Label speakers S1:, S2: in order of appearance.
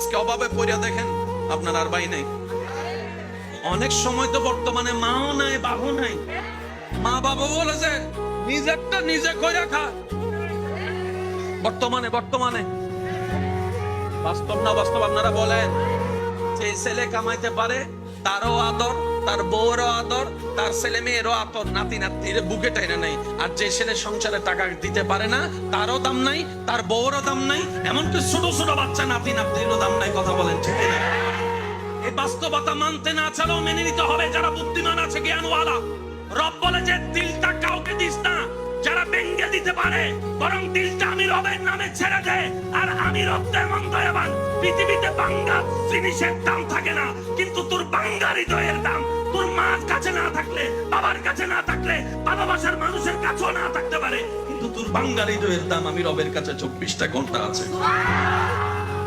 S1: আজকে অভাবে পড়িয়া দেখেন, আপনার আর ভাই নেই। অনেক সময় তো বর্তমানে মাও নাই বাবু নাই। মা বাবা বলেছে নিজেরটা নিজে করে খা। বর্তমানে বর্তমানে। বাস্তব না বাস্তব আপনারা বলেন, যে ছেলে কামাইতে পারে তারও আদর, তার বউরও আদর, তার ছেলে মেয়েরও আদর নাতি নাতির বুকে টাইনে নাই। আর যে ছেলে সংসারে টাকা দিতে পারে না, তারও দাম নাই, তার বউরও দাম নাই। এমনকি ছোট ছোট বাচ্চা, নাতি নাতিরও দাম নাই, কথা বলেন ঠিক না এই বাস্তবতা মানতে না ছাড়াও মেনে নিতে হবে যারা বুদ্ধিমান আছে, জ্ঞানওয়ালা। রব বলে যে না ব্যঙ্গে দিতে পারে। বরং দিলটা আমি রবের নামে ছেড়ে দে, আর আমি রব তেমন দয়াবান। পৃথিবীতে বাঙ্গা জিনিসের দাম থাকে না, কিন্তু তোর বাঙ্গা হৃদয়ের দাম। তোর মার কাছে না থাকলে, বাবার কাছে না থাকলে ভালোবাসার মানুষের কাছেও না থাকতে পারে। কিন্তু তোর বাঙ্গা হৃদয়ের দাম আমি রবের কাছে চব্বিশটা ঘণ্টা আছে।